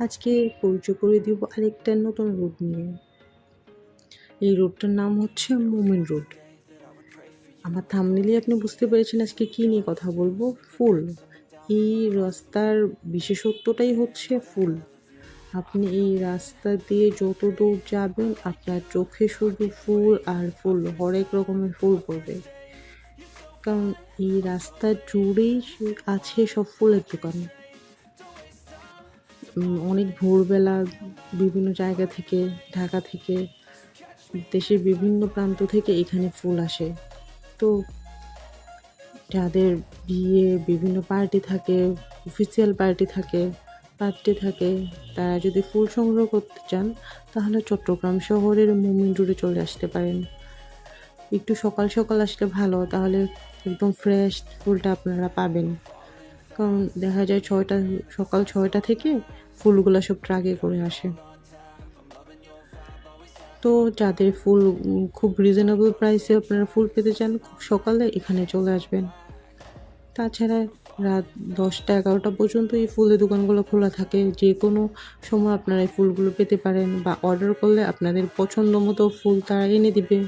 আজকে পরিচয় করে দিব আরেকটা নতুন রুট নিয়ে। এই রুটটার নাম হচ্ছে মোমিন রুট আমার থামনিলেই আপনি বুঝতে পেরেছেন আজকে কী নিয়ে কথা বলব? ফুল। এই রাস্তার বিশেষত্বটাই হচ্ছে ফুল। আপনি এই রাস্তা দিয়ে যত দূর যাবেন আপনার চোখে শুধু ফুল আর ফুল, হরেক রকমের ফুল পড়বে। কারণ এই রাস্তা জুড়েই আছে সব ফুলের দোকান। অনেক ভোরবেলা বিভিন্ন জায়গা থেকে, ঢাকা থেকে, দেশের বিভিন্ন প্রান্ত থেকে এখানে ফুল আসে। তো যাদের বিয়ে বিভিন্ন পার্টি থাকে অফিসিয়াল পার্টি থাকে পার্টি থাকে, তারা যদি ফুল সংগ্রহ করতে চান, তাহলে চট্টগ্রাম শহরের মুমিন রোডে চলে আসতে পারেন। একটু সকাল সকাল আসলে ভালো, তাহলে একদম ফ্রেশ ফুলটা আপনারা পাবেন। কারণ দেখা যায় ছয়টা, সকাল ছয়টা থেকে ফুলগুলো সব ট্রাকে করে আসে। তো যাদের ফুল খুব রিজনেবল প্রাইসে আপনারা ফুল পেতে চান, খুব সকালে এখানে চলে আসবেন। তাছাড়া রাত দশটা, এগারোটা পর্যন্ত এই ফুলের দোকানগুলো খোলা থাকে। যে কোনো সময় আপনারা এই ফুলগুলো পেতে পারেন বা অর্ডার করলে আপনাদের পছন্দ মতো ফুল তারা এনে দিবে।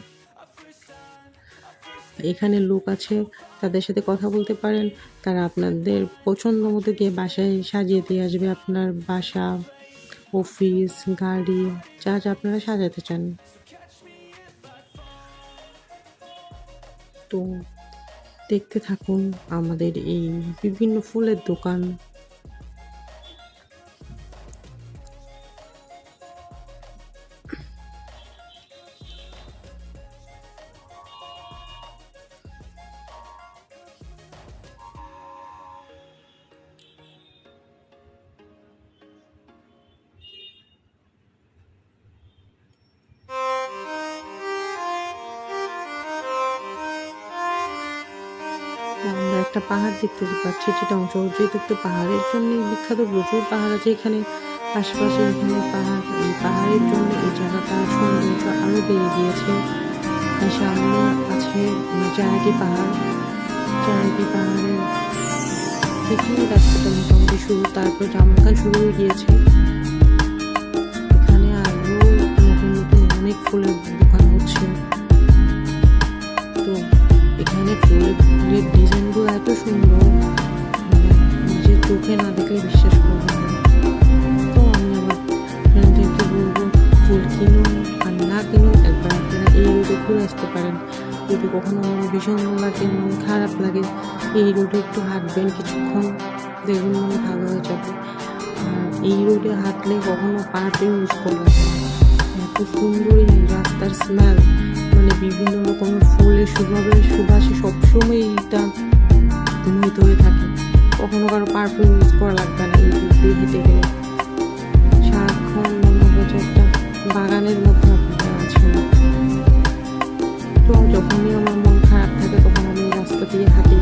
এখানে লোক আছে, তাদের সাথে কথা বলতে পারেন। তারা আপনাদের পছন্দ মতো গিয়ে বাসায় সাজিয়ে দিয়ে আসবে। আপনার বাসা অফিস গাড়ি, যা যা আপনারা সাজাতে চান। তো দেখতে থাকুন আমাদের এই বিভিন্ন ফুলের দোকান। আমরা একটা পাহাড় দেখতে পাচ্ছি, যেটা যেহেতু একটু পাহাড়ের জন্য বিখ্যাত। প্রচুর পাহাড় আছে এখানে। আশেপাশে এখানে পাহাড় পাহাড়ের জন্য এই জায়গাটা সৌন্দর্য আরও বেড়ে গিয়েছে। সামনে আছে জায়গি পাহাড়। জায়গি পাহাড়ের থেকেই রাস্তাটা মোটামুটি শুরু তারপর জামখান শুরু হয়ে গিয়েছে। এত সুন্দর। নিজের চোখে না দেখলে বিশ্বাস করবে না। তো আমি আমার ফ্রেন্ডদেরকে বলব ফুল কিনুন আর না কিনুন, একবার আপনারা এই রোডে ঘুরে আসতে পারেন। যদি কখনো ভীষণ লাগে, মন খারাপ লাগে, এই রোডে একটু হাঁটবেন কিছুক্ষণ, দেখবেন মন ভালো হয়ে যাবে। আর এই রোডে হাঁটলে কখনো পারফিউম ইউজ করবেন এত সুন্দর এই রাস্তার স্মেল মানে বিভিন্ন রকমের ফুলের সুভাবে সুবাসে সবসময় এইটা মোহিত হয়ে থাকে। কখনো কারও পারফিউম ইউজ করা লাগবে না এই দিয়ে হেঁটে গেলে। সারাক্ষণ মনে হবে যে একটা বাগানের মধ্যে আপনারা আছেন। তো যখনই আমার মন খারাপ থাকে, তখন আমি রাস্তা দিয়ে হাঁটি।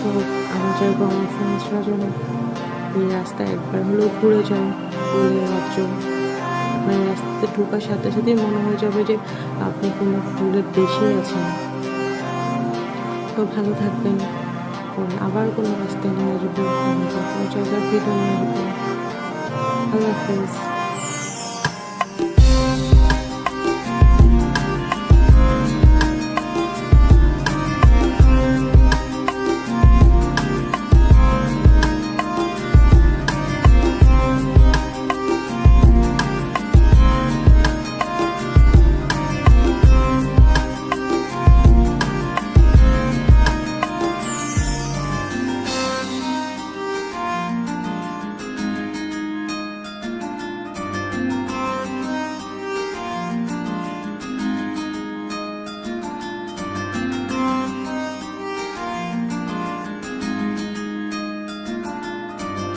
তো আমার চাইব আমার ফ্রেন্ডসরা যেন এই রাস্তায় একবার হলেও ঘুরে যায় ঘুরে রাজ্য আপনার রাস্তাতে ঢোকার সাথে সাথেই মনে হয়ে যাবে যে আপনি কোনো ফুলের দেশে আছেন। তো ভালো থাকবেন। আবার কোনো রাস্তায় নিয়ে আসব কোনো ভিডিও নিয়ে আসব আল্লাহ হাফেজ।